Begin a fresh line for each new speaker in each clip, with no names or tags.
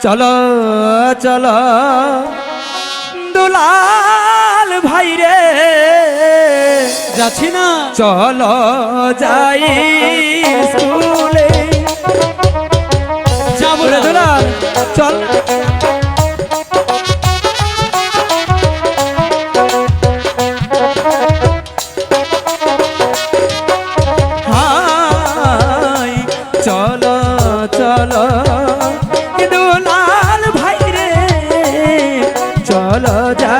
চলো চলো। দুলাল ভাই রে।
যাচ্ছি না।
চলো যাই স্কুলে। চলো যা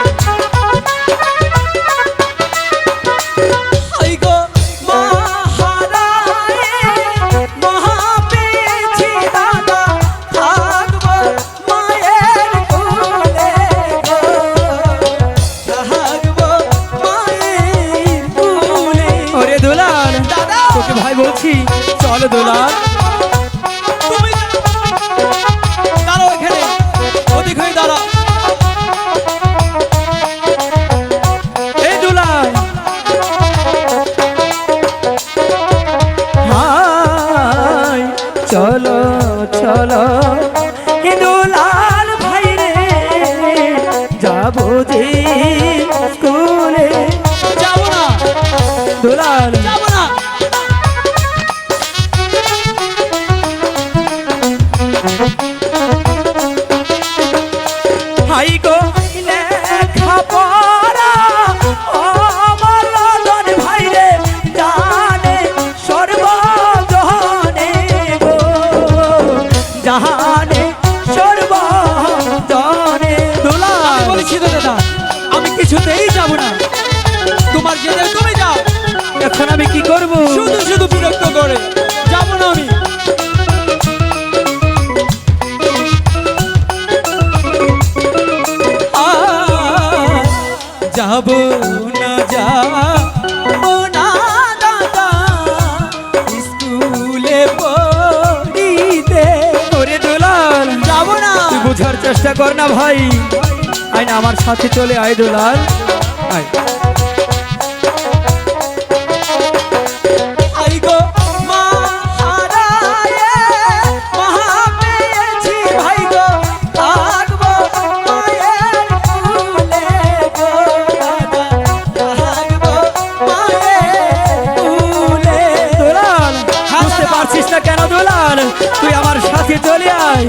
আছি। চল দোলা। চলো চলো। দুলাল ভাই দুলাল। যাব চাহা বুঝার চেষ্টা কর না ভাই। আইন আমার সাথে চলে আয় দোলাল। আয়। তুই আমার সাথে চলে আয়।